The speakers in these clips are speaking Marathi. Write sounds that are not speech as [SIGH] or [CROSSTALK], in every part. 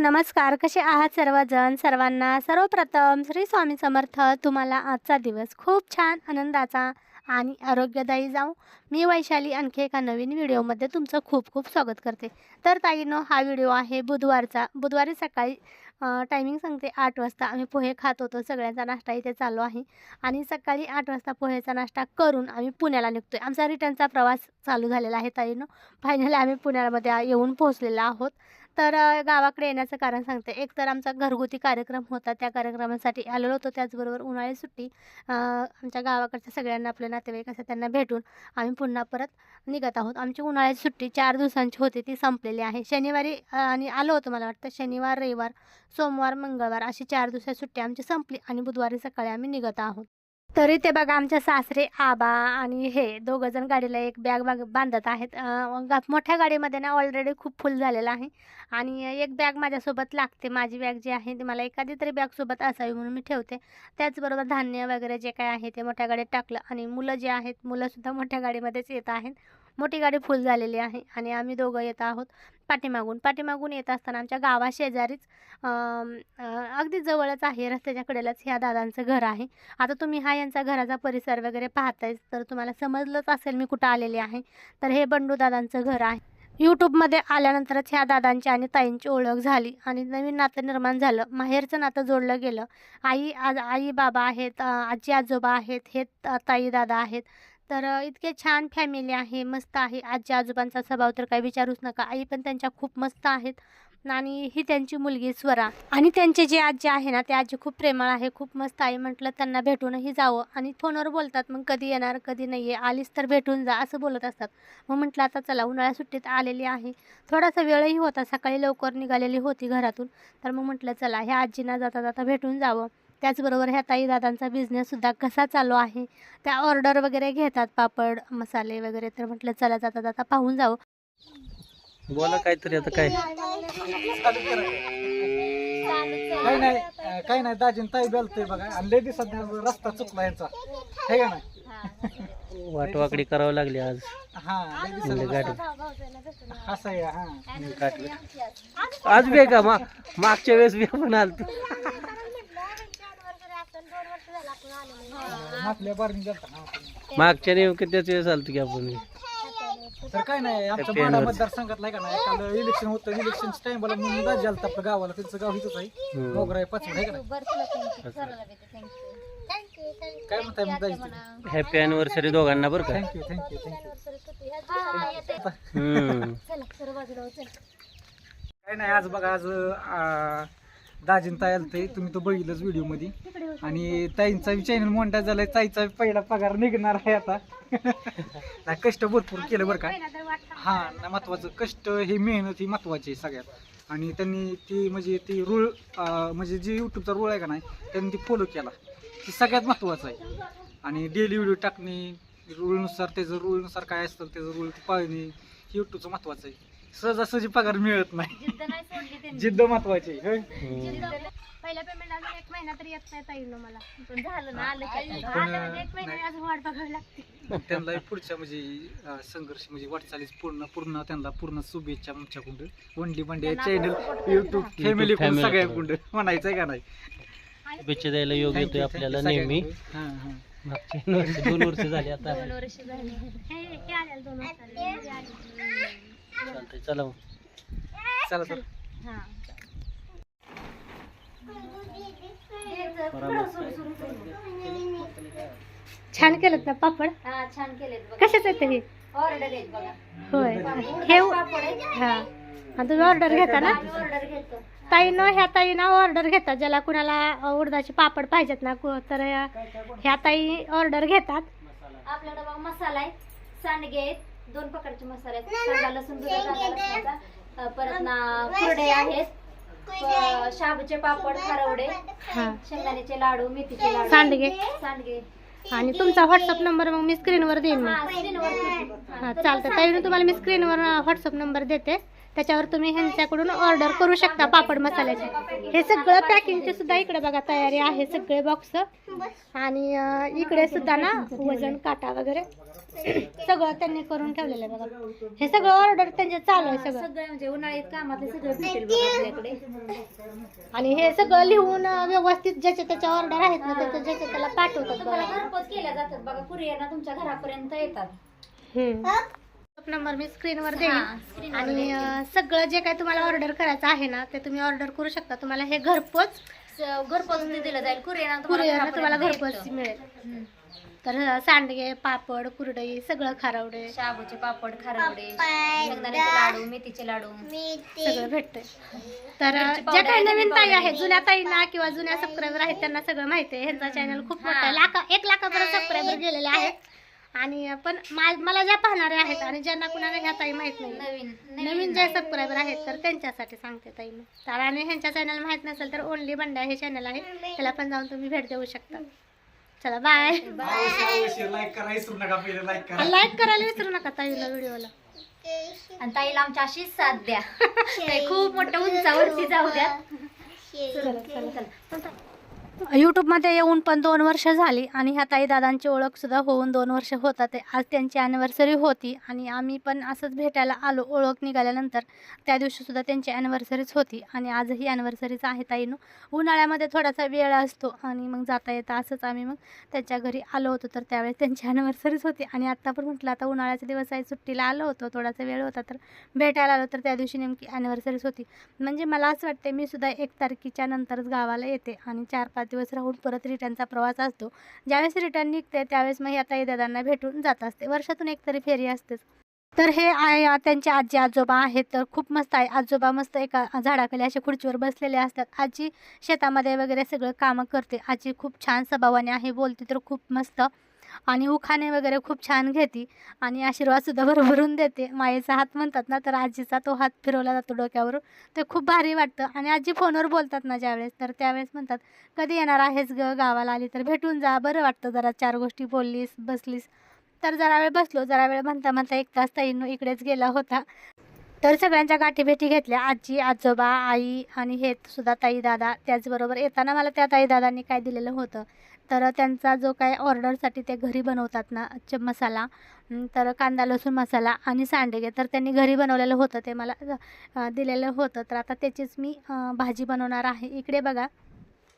नमस्कार कसे आहात सर्वजण? सर्वांना सर्वप्रथम श्री स्वामी समर्थ. तुम्हाला आजचा दिवस खूप छान आनंदाचा आणि आरोग्यदायी जाऊ मी वैशाली आणखी एका नवीन व्हिडिओमध्ये तुमचं खूप खूप स्वागत करते. तर ताईनो हा व्हिडिओ आहे बुधवारचा. बुधवारी सकाळी टायमिंग सांगते आठ वाजता आम्ही पोहे खात होतो. सगळ्यांचा नाश्ता इथे चालू आहे. आणि सकाळी आठ वाजता पोहेचा नाश्ता करून आम्ही पुण्याला निघतो आहे आमचा रिटर्नचा प्रवास चालू झालेला आहे ताईनो. फायनली आम्ही पुण्यामध्ये येऊन पोहोचलेलो आहोत. तर गावाकडे येण्याचं कारण सांगते. एक तर आमचा घरगुती कार्यक्रम होता. त्या कार्यक्रमासाठी आलेलो होतो. त्याचबरोबर उन्हाळी सुट्टी आमच्या गावाकडच्या सगळ्यांना आपले नातेवाईक असतात त्यांना भेटून आम्ही पुन्हा परत निघत आहोत. आमची उन्हाळ्याची सुट्टी चार दिवसांची होती. ती संपलेली आहे. शनिवारी आणि आलो होतो मला वाटतं. शनिवार रविवार सोमवार मंगळवार अशी चार दिवसाची सुट्टी आमची संपली आणि बुधवारी सकाळी आम्ही निघत आहोत. तरी ते बघा आमच्या सासरे आबा आणि हे दोघंजण गाडीला एक बॅग बाग बांधत आहेत. मोठ्या गाडीमध्ये ना ऑलरेडी खूप फुल झालेलं आहे. आणि एक बॅग माझ्यासोबत लागते. माझी बॅग जी आहे ती मला एखादी तरी बॅगसोबत असावी म्हणून मी ठेवते. त्याचबरोबर धान्य वगैरे जे काय आहे ते मोठ्या गाडीत टाकलं. आणि मुलं जे आहेत मुलंसुद्धा मोठ्या गाडीमध्येच येत आहेत. मोठी गाडी फुल झालेली आहे आणि आम्ही दोघं येत आहोत पाठीमागून. पाठीमागून येत असताना आमच्या गावाशेजारीच शेजारीच अगदी जवळच आहे रस्त्याच्या कडेलाच ह्या दादांचं घर आहे. आता तुम्ही हा यांचा घराचा परिसर वगैरे पाहताय तर तुम्हाला समजलंच असेल मी कुठं आलेले आहे. तर हे बंडू दादांचं घर आहे. यूट्यूबमध्ये आल्यानंतरच ह्या दादांची आणि ताईंची ओळख झाली आणि नवीन नातं निर्माण झालं. माहेरचं नातं जोडलं गेलं. आई आज आई बाबा आहेत आजी आजोबा आहेत हे ताई दादा आहेत. तर इतके छान फॅमिली आहे मस्त आहे. आजी आजोबांचा स्वभाव तर काही विचारूच नका. आई पण त्यांच्या खूप मस्त आहेत. आणि ही त्यांची मुलगी स्वरा. आणि त्यांचे जे आजी आहे ना ते आजी खूप प्रेमळ आहे खूप मस्त आहे. म्हटलं त्यांना भेटूनही जावं. आणि फोनवर बोलतात मग कधी येणार कधी नाही आहे आलीस तर भेटून जा असं बोलत असतात. मग म्हटलं आता चला उन्हाळ्या सुट्टीत आलेली आहे. थोडासा वेळही होता. सकाळी लवकर निघालेली होती घरातून. तर मग म्हटलं चला ह्या आजींना जाता जाता भेटून जावं. त्याचबरोबर ह्या ताई दादांचा बिझनेससुद्धा कसा चालू आहे? त्या ऑर्डर वगैरे घेतात पापड मसाले वगैरे तर म्हटलं चला जाता जाता पाहून जावं बोला काहीतरी आता काय? काही नाही काही नाही दाजीन ताई बेलतोय बघा. आणि लय दिवसात रस्ता चुकला यांचा. हे का नाही? वाटवाकडी करावं लागली आज. हा म्हणजे असं आहे हा. आज बे का? मा मागच्या वेळेस बी आपण आलतो. आपल्या बारणी गेलता ना आपण. मागच्या नेमकं त्याच वेळेस आलतो की आपण? तर काय नाही आमच्या Happy माडा anniversary. मतदारसंघात नाही का नाही काल इलेक्शन होतं इलेक्शन टाइमला म्हणून आपल्या गावाला त्यांचं गाव इथंच आहे. हम्म. मोगरा पाचवड आहे का नाही? काय म्हणताय मग हॅपी अॅनिव्हर्सरी दोघांना बरं का? थँक्यू थँक्यू थँक्यू हम्म. काय नाही आज बघा आज अं, दाजीन ताई आलते तुम्ही तो बघितलंच व्हिडिओमध्ये आणि ताईंचा चॅनल मोठा झालाय ताईचा पहिला पगार निघणार आहे आता. [LAUGHS] नाही, कष्ट भरपूर केलं बरं का. हा नाही, महत्वाचं. कष्ट हे मेहनत ही महत्वाची आहे सगळ्यात. आणि त्यांनी ती म्हणजे ती रूळ म्हणजे जी युट्यूबचा रूळ आहे का नाही त्यांनी ती फॉलो केला. ती सगळ्यात महत्वाचं आहे. आणि डेली व्हिडिओ टाकणे रूळनुसार त्याचं रूळनुसार काय असतं त्याचं रूळ पाळणे हे युट्यूबचं महत्वाचं आहे. सहजासहजी पगार मिळत नाही. जिद्द महत्वाची आहे, होय? हम्म. पहिल्या पेमेंट अजून एक महिना तरी येत नाही ताईनं मला. पण झालं ना आलं पण, म्हणजे एक महिना नाही. अजून वाट बघावी लागते. त्यांना पुढच्या म्हणजे अं, संघर्ष म्हणजे वाटचालीस पूर्ण पूर्ण त्यांना पूर्ण शुभेच्छा आमच्याकडून. वंडी बंडी चॅनल युट्यूब फॅमिली family सगळ्याकडून. म्हणायचंय का नाही? शुभेच्छा द्यायला योग Thank येतोय you, आपल्याला thank you नेहमी. सगळ्यांकडून. हां, हां. मागच्या वर्ष दोन वर्ष झाली आता. दोन वर्ष झाली. हे हे आलेलं दोन वर्ष झाली. हे आलेलं. चालतंय चला मग. चला तर हा. छान केलं ना पापड? हा छान केलेत बघा. कशाच आहेत हे? ऑर्डर आहेत बघा. होय. हे हा. आणि तुम्ही ऑर्डर घेता ना? ऑर्डर घेतो. ताईनं ह्या ताईनं ऑर्डर घेतात ज्याला कुणाला उडदाचे पापड पाहिजेत ना कु- तर ह्या ताई ऑर्डर घेतात. आपल्याकडे बघा मसाला आहे सांडगे आहेत दोन प्रकारचे मसाले आहेत. कांदा लसूण दुधा कांदा लसणाचा. अ, परत ना कुरडे आहेत. शाबूचे पापड खारवडे शेंगदाण्याचे लाडू मेथीचे लाडू. सांडगे. सांडगे. आणि तुमचा व्हॉट्सअप नंबर मग मी स्क्रीनवर देईन. मग हा स्क्रीनवर हा चालतं. ताईनं तुम्हाला मी स्क्रीनवर व्हॉट्सअप नंबर देते. त्याच्यावर तुम्ही ह्यांच्याकडून ऑर्डर करू शकता पापड मसाल्याचे. हे सगळं पॅकिंगचे सुद्धा इकडे बघा तयारी आहे सगळे बॉक्स आणि इकडे सुद्धा ना वजन काटा वगैरे सगळं त्यांनी करून ठेवलेलं आहे बघा. हे सगळं ऑर्डर त्यांचे चालू आहे सगळं. सगळं म्हणजे उन्हाळ्यात कामातले सगळं भेटेल बघा आपल्याकडे. आणि हे सगळं लिहून व्यवस्थित ज्याचे त्याच्या ऑर्डर आहेत ना त्याच्या ज्याच्या त्याला पाठवतात बघा. घरपोच केल्या जातात बघा तुमच्या घरापर्यंत येतात. नंबर मी स्क्रीनवर देईन. आणि सगळं जे काही तुम्हाला ऑर्डर करायचं आहे ना ते तुम्ही ऑर्डर करू शकता. तुम्हाला हे घरपोच घरपोच दिलं जाईल. कुरिअर तुम्हाला घरपोच मिळेल. तर सांडगे पापड कुरडई सगळं खारवडे. शाबूचे पापड खारवडे लाडू मेथीचे लाडू. सगळं भेटतंय. तर ज्या काही नवीन ताई आहेत आहे. जुन्या ताईंना किंवा जुन्या सबस्क्रायबर आहेत त्यांना सगळं माहिती आहे. ह्यांचा चॅनल खूप मोठा आहे. लाखा एक लाखापर्यंत सबस्क्रायबर गेलेले आहेत. आणि पण मा- मला ज्या पाहणारे आहेत आणि ज्यांना कुणाला ह्या ताई माहीत नाही नवीन नवीन जे सबस्क्रायबर आहेत तर त्यांच्यासाठी सांगते ताई मी. तर आणि ह्यांच्या चॅनल माहीत नसेल तर ओनली बंड्या हे चॅनल आहे. त्याला पण जाऊन तुम्ही भेट देऊ शकता. चला बाय लाईक करा विसरू नका पहिले लाईक करा. लाईक करायला विसरू नका ताईला व्हिडिओला. आणि ताईला आमच्या अशीच साथ द्या. [LAUGHS] ते खूप मोठ्या उंचावरती जाऊ द्या. यूट्यूबमध्ये येऊन पण दोन वर्ष झाली आणि ह्या ताईदादांची ओळखसुद्धा होऊन दोन वर्ष होतात. ते आज त्यांची ॲनिव्हर्सरी होती आणि आम्ही पण असंच भेटायला आलो. ओळख निघाल्यानंतर त्या दिवशीसुद्धा त्यांची ॲनिव्हर्सरीच होती आणि आजही ॲनिव्हर्सरीच आहे ताईनं. उन्हाळ्यामध्ये थोडासा वेळ असतो आणि मग जाता येतं असंच आम्ही मग त्यांच्या घरी आलो होतो. तर त्यावेळेस त्यांची ॲनिव्हर्सरीच होती आणि आत्ता पण म्हटलं आता उन्हाळ्याचे दिवस आहे सुट्टीला आलो होतो थोडासा वेळ होता तर भेटायला आलो. तर त्या दिवशी नेमकी ॲनिव्हर्सरीच होती. म्हणजे मला असं वाटते मी सुद्धा एक तारखेच्या नंतरच गावाला येते आणि चार पाच दिवस राहून परत रिटर्नचा प्रवास असतो. ज्यावेळेस रिटर्न निघते त्यावेळेस मग आता ताई दादांना भेटून जात असते. वर्षातून एक तरी फेरी असतेच. तर हे आहे त्यांचे आजी आजोबा आहेत. तर खूप मस्त आहे. आजोबा मस्त एका झाडाखाली असे खुर्चीवर बसलेले असतात. आजी शेतामध्ये वगैरे सगळं कामं करते. आजी खूप छान स्वभावाने आहे बोलते तर खूप मस्त. आणि उखाणे वगैरे खूप छान घेते आणि आशीर्वादसुद्धा भरभरून देते. मायेचा हात म्हणतात ना तर आजीचा तो हात फिरवला जातो डोक्यावरून. ते खूप भारी वाटतं. आणि आजी फोनवर बोलतात ना ज्यावेळेस तर त्यावेळेस म्हणतात कधी येणार आहेस ग गावाला आली तर? भेटून जा. बरं वाटतं जरा चार गोष्टी बोललीस बसलीस. तर जरा वेळ बसलो. जरा वेळ म्हणता म्हणता एक तास ताईनो इकडेच गेला होता. तर सगळ्यांच्या गाठीभेटी घेतल्या. आजी आजोबा आई आणि हे सुद्धा ताई दादा त्याचबरोबर येताना मला त्या ताई दादांनी काय दिलेलं होतं? तर त्यांचा जो काय ऑर्डरसाठी ते घरी बनवतात ना च मसाला तर कांदा लसूण मसाला आणि सांडगे तर त्यांनी घरी बनवलेलं होतं ते मला दिलेलं होतं. तर आता त्याचीच मी भाजी बनवणार आहे. इकडे बघा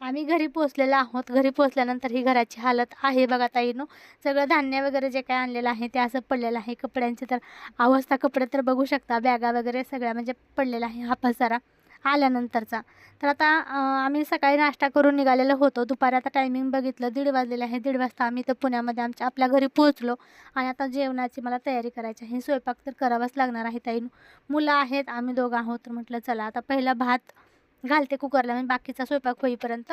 आम्ही घरी पोचलेलो आहोत. घरी पोचल्यानंतर ही घराची हालत आहे बघा ताईनो. सगळं धान्य वगैरे जे काय आणलेलं आहे ते असं पडलेलं आहे. कपड्यांची तर अवस्था कपडे तर बघू शकता बॅगा वगैरे सगळ्या म्हणजे पडलेला आहे. हा पसारा. आल्यानंतरचा. तर आता आम्ही सकाळी नाश्ता करून निघालेलो होतो. दुपारी आता टायमिंग बघितलं दीड वाजलेलं आहे. दीड वाजता आम्ही तर पुण्यामध्ये आमच्या आपल्या घरी पोहोचलो. आणि आता जेवणाची मला तयारी करायची आहे. स्वयंपाक तर करावाच लागणार आहे ताई. मुलं आहेत आम्ही दोघं आहोत. तर म्हटलं चला आता पहिला भात घालते कुकरला. म्हणजे बाकीचा स्वयंपाक होईपर्यंत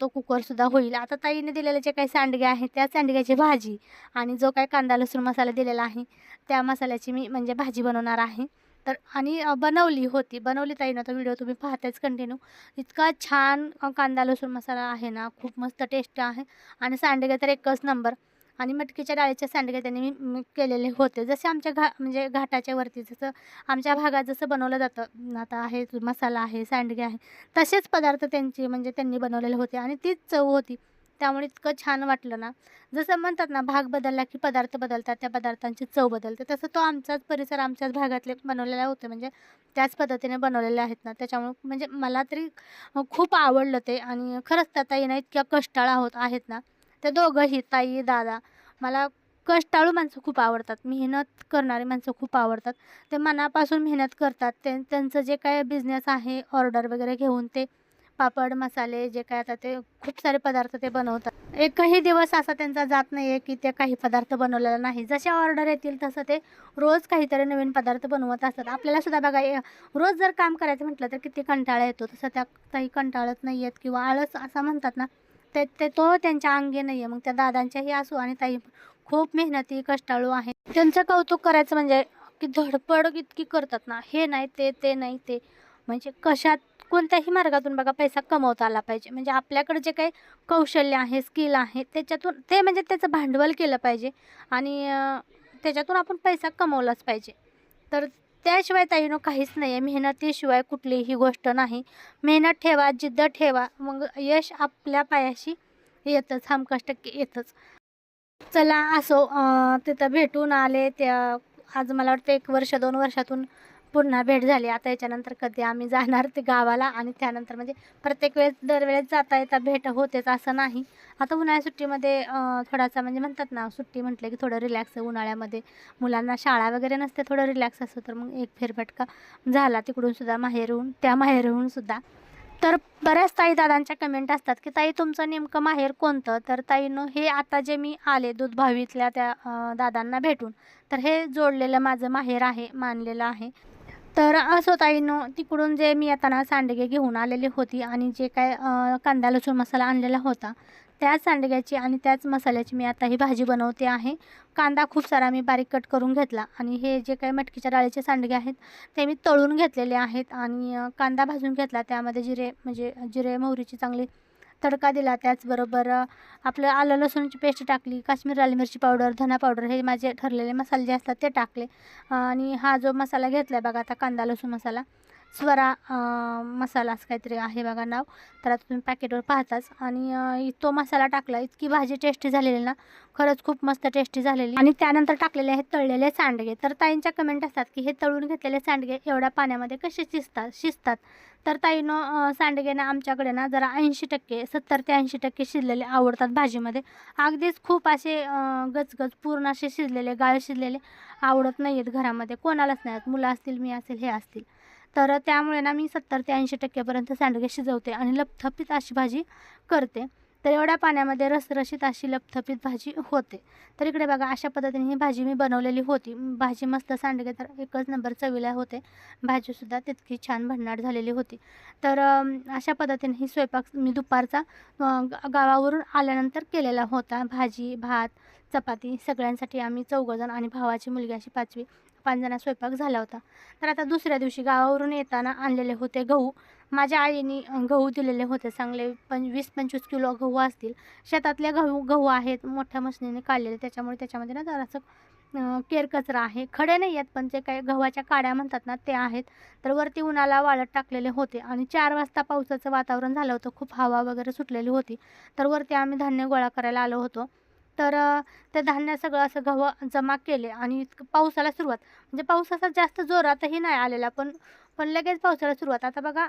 तो कुकरसुद्धा होईल. आता ताईने दिलेले जे काही सांडगे आहेत त्या सांडग्याची भाजी आणि जो काही कांदा लसूण मसाला दिलेला आहे त्या मसाल्याची मी म्हणजे भाजी बनवणार आहे. तर आणि बनवली होती. बनवली ताईनं तो व्हिडिओ तुम्ही पाहताच कंटिन्यू इतका छान कांदा लसूण मसाला आहे ना खूप मस्त टेस्ट आहे. आणि सांडगे तर एकच नंबर आणि मटकीच्या डाळीचे सांडगे त्यांनी मी मी केलेले होते. जसे आमच्या घा म्हणजे घाटाच्या वरती जसं आमच्या भागात जसं बनवलं जातं आता आहे मसाला आहे सांडगे आहे तसेच पदार्थ त्यांचे म्हणजे त्यांनी बनवलेले होते. आणि तीच चव होती. त्यामुळे इतकं छान वाटलं ना. जसं म्हणतात ना भाग बदलला की पदार्थ बदलतात त्या पदार्थांची चव बदलते. तसं तो आमचाच परिसर आमच्याच भागातले बनवलेला होते. म्हणजे त्याच पद्धतीने बनवलेले आहेत ना. त्याच्यामुळे म्हणजे मला तरी खूप आवडलं ते. आणि खरंच त्या ताईना इतक्या कष्टाळा आहोत आहेत ना. ते दोघंही ताई दादा मला कष्टाळू माणसं खूप आवडतात. मेहनत करणारी माणसं खूप आवडतात. ते मनापासून मेहनत करतात. ते त्यांचं जे काय बिझनेस आहे ऑर्डर वगैरे घेऊन ते पापड मसाले जे काय आता ते खूप सारे पदार्थ ते बनवतात. एकही दिवस असा त्यांचा जात नाही आहे की ते काही पदार्थ बनवलेला नाही. जसे ऑर्डर येतील तसं ते रोज काहीतरी नवीन पदार्थ बनवत असतात. आपल्याला सुद्धा बघा रोज जर काम करायचं म्हटलं तर किती कंटाळा येतो. तसं त्या काही कंटाळत नाही आहेत किंवा आळस असं म्हणतात ना ते ते तो त्यांच्या अंगी नाही आहे मग त्या दादांच्याही असू आणि ताई खूप मेहनती कष्टाळू आहे त्यांचं कौतुक करायचं म्हणजे की धडपड इतकी करतात ना हे नाही ते ते नाही ते. म्हणजे कशात कोणत्याही मार्गातून बघा पैसा कमवता आला पाहिजे. म्हणजे आपल्याकडे जे काही कौशल्य आहे स्किल आहे त्याच्यातून ते म्हणजे त्याचं भांडवल केलं पाहिजे आणि त्याच्यातून आपण पैसा कमवलाच पाहिजे. तर त्याशिवाय ताईनो काहीच नाही आहे मेहनतीशिवाय कुठलीही गोष्ट नाही. मेहनत ठेवा जिद्द ठेवा मग यश आपल्या पायाशी येतंच हमखास टक्के येतच. चला असो तिथं भेटून आले त्या आज मला वाटतं एक वर्ष दोन वर्षातून पुन्हा भेट झाली. आता याच्यानंतर कधी आम्ही जाणार ते गावाला आणि त्यानंतर म्हणजे प्रत्येक वेळेस दरवेळेस जाता येता भेट होतेच असं नाही. आता उन्हाळ्या सुट्टीमध्ये थोडासा म्हणजे म्हणतात ना सुट्टी म्हटलं की थोडं रिलॅक्स उन्हाळ्यामध्ये. मुलांना शाळा वगैरे नसते थोडं रिलॅक्स असतं तर मग एक फेरफटका झाला तिकडून सुद्धा माहेरहून त्या माहेरहून सुद्धा. तर बऱ्याच ताई दादांच्या कमेंट असतात की ताई तुमचं नेमकं माहेर कोणतं? तर ताईनं हे आता जे मी आले दूध भावीतल्या त्या दादांना भेटून तर हे जोडलेलं माझं माहेर आहे मानलेलं आहे. तर असो ताईनो तिकडून जे मी येताना सांडगे घेऊन आलेली होती आणि जे काय कांदा लसूण मसाला आणलेला होता त्याच सांडग्याची आणि त्याच मसाल्याची मी आता ही भाजी बनवते आहे. कांदा खूप सारा मी बारीक कट करून घेतला आणि हे जे काही मटकीच्या डाळीचे सांडगे आहेत ते मी तळून घेतलेले आहेत आणि कांदा भाजून घेतला. त्यामध्ये जिरे म्हणजे जिरे मोहरीची चांगली तडका दिला त्याचबरोबर आपलं आलं लसूणची पेस्ट टाकली काश्मीर लाल मिरची पावडर धना पावडर हे माझे ठरलेले मसाले जे असतात ते टाकले. आणि हा जो मसाला घेतला आहे बघा आता कांदा लसूण मसाला स्वरा मसाला असं काहीतरी आहे बघा नाव. तर आता तुम्ही पॅकेटवर पाहताच. आणि तो मसाला टाकला इतकी भाजी टेस्टी झालेली ना खरंच खूप मस्त टेस्टी झालेली. आणि त्यानंतर टाकलेले आहेत तळलेले सांडगे. तर ताईंच्या कमेंट असतात की हे तळून घेतलेले सांडगे एवढ्या पाण्यामध्ये कसे शिजतात शिजतात? तर ताईनं अं, सांडगे ना आमच्याकडे ना जरा ऐंशी टक्के सत्तर ते ऐंशी टक्के शिजलेले आवडतात भाजीमध्ये. अगदीच खूप असे गचगच पूर्ण असे शिजलेले गाळ शिजलेले आवडत नाही आहेत घरामध्ये. कोणालाच नाही आहेत मुलं असतील मी असेल हे असतील. तर त्यामुळे ना मी सत्तर ते ऐंशी टक्केपर्यंत सांडगे शिजवते आणि लपथपीत अशी भाजी करते. तर एवढ्या पाण्यामध्ये रसरशीत अशी लपथपीत भाजी होते. तर इकडे बघा अशा पद्धतीने ही भाजी मी बनवलेली होती. भाजी मस्त सांडगे तर एकच नंबर चवीला होते. भाजीसुद्धा तितकी छान भन्नाट झालेली होती. तर अशा पद्धतीने ही स्वयंपाक मी दुपारचा गावावरून आल्यानंतर केलेला होता. भाजी भात चपाती सगळ्यांसाठी आम्ही चौघजण आणि भावाची मुलगी अशी पाचवी पाच जणा स्वयंपाक झाला होता. तर आता दुसऱ्या दिवशी गावावरून येताना आणलेले होते गहू. माझ्या आईने गहू दिलेले होते चांगले. पण वीस पंचवीस किलो गहू असतील. शेतातले गहू गहू आहेत मोठ्या मशनीने काढलेले. त्याच्यामुळे त्याच्यामध्ये ना जरासं केरकचरा केर कचरा आहे. खडे नाही आहेत पण जे काही गव्हाच्या काड्या म्हणतात ना ते आहेत. तर वरती उन्हाला वाळत टाकलेले होते. आणि चार वाजता पावसाचं वातावरण झालं होतं. खूप हवा वगैरे सुटलेली होती. तर वरती आम्ही धान्य गोळा करायला आलो होतो. तर ते धान्य सगळं असं गव्हा जमा केले आणि इतकं पावसाला सुरुवात. म्हणजे पाऊस असा जास्त जोरातही नाही आलेला पण पण लगेच पावसाला सुरुवात. आता बघा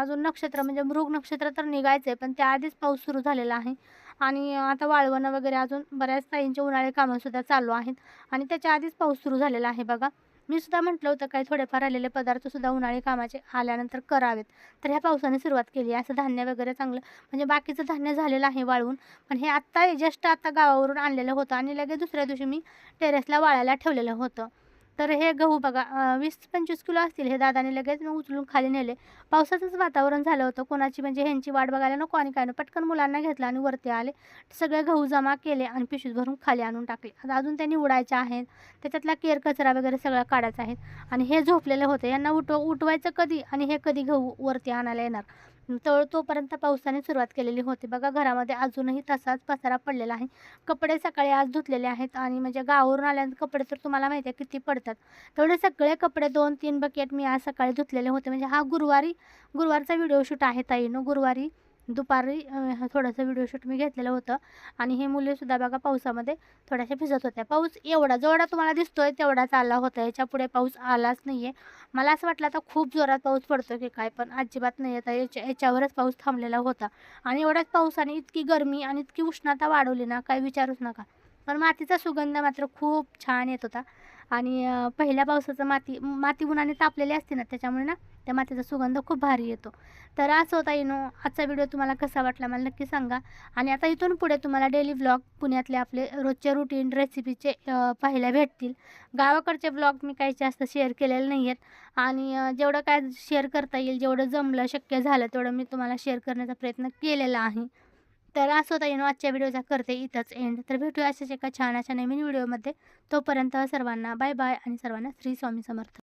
अजून नक्षत्र म्हणजे मृग नक्षत्र तर निघायचं आहे पण त्याआधीच पाऊस सुरू झालेला आहे. आणि आता वाळवणं वगैरे अजून बऱ्याच ताईंचे उन्हाळे कामंसुद्धा चालू आहेत. आणि त्याच्या आधीच पाऊस सुरू झालेला आहे बघा. मी सुद्धा म्हटलं होतं काही थोडेफार आलेले पदार्थसुद्धा उन्हाळी कामाचे आल्यानंतर करावेत. तर ह्या पावसाने सुरुवात केली असं धान्य वगैरे चांगलं म्हणजे बाकीचं धान्य झालेलं आहे वाळवून पण हे आत्ता जस्ट आता गावावरून आणलेलं होतं आणि लगेच दुसऱ्या दिवशी मी टेरेसला वाळायला ठेवलेलं होतं. तर हे गहू बघा वीस पंचवीस किलो असतील हे दादाने लगेच मी उचलून खाली नेले. पावसाचंच वातावरण झालं होतं. कोणाची म्हणजे ह्यांची वाट बघायला नको आणि काय पटकन मुलांना घेतलं आणि वरती आले. सगळे गहू जमा केले आणि पिशवीत भरून खाली आणून टाकले. आता अजून त्यांनी उडायचे आहेत. त्याच्यातला केर कचरा वगैरे सगळा काढायचा आहे आणि हे झोपलेले होते. यांना उठव उठवायचं कधी आणि हे कधी गहू वरती आणायला येणार? तर तोपर्यंत पावसाने सुरुवात केलेली होती. बघा घरामध्ये अजूनही तसाच पसारा पडलेला आहे. कपडे सकाळी आज धुतलेले आहेत आणि म्हणजे गावावरून आल्यानंतर कपडे तर तुम्हाला माहिती आहे किती पडतात. तेवढे सगळे कपडे दोन तीन बकेट मी आज सकाळी धुतलेले होते. म्हणजे हा गुरुवारी गुरुवारचा व्हिडिओ शूट आहे ताईनो गुरुवारी दुपारी थोडासा थोडंसं व्हिडिओ शूट मी घेतलेलं होतं. आणि हे मुलेसुद्धा बघा पावसामध्ये थोड्याशा भिजत होत्या. पाऊस एवढा जेवढा तुम्हाला दिसतोय तेवढाच आला होता. याच्यापुढे पाऊस आलाच नाही आहे मला असं वाटलं आता खूप जोरात पाऊस पडतो की काय पण अजिबात नाही. आता याच्या याच्यावरच पाऊस थांबलेला होता. आणि एवढ्याच पावसाने इतकी गरमी आणि इतकी उष्णता वाढवली ना काय विचारूच नका. पण मातीचा सुगंध मात्र खूप छान येत होता. आणि पहिल्या पावसाचं माती माती उन्हाने तापलेली असते ना त्याच्यामुळे ना त्या मातीचा सुगंध खूप भारी येतो. तर असं होता इनो आजचा व्हिडिओ तुम्हाला कसा वाटला मला नक्की सांगा. आणि आता इथून पुढे तुम्हाला डेली व्लॉग पुण्यातले आपले रोजचे रुटीन रेसिपीचे पाहायला भेटतील. गावाकडचे व्लॉग मी काही जास्त शेअर केलेले नाही आहेत आणि जेवढं काय शेअर करता येईल जेवढं जमलं शक्य झालं तेवढं मी तुम्हाला शेअर करण्याचा प्रयत्न केलेला आहे. तर असं होता येणं आजच्या व्हिडिओचा करते इथंच एंड तर भेटूया अशाच एका छान अशा नवीन व्हिडिओमध्ये तोपर्यंत सर्वांना बाय बाय आणि सर्वांना श्री स्वामी समर्थ.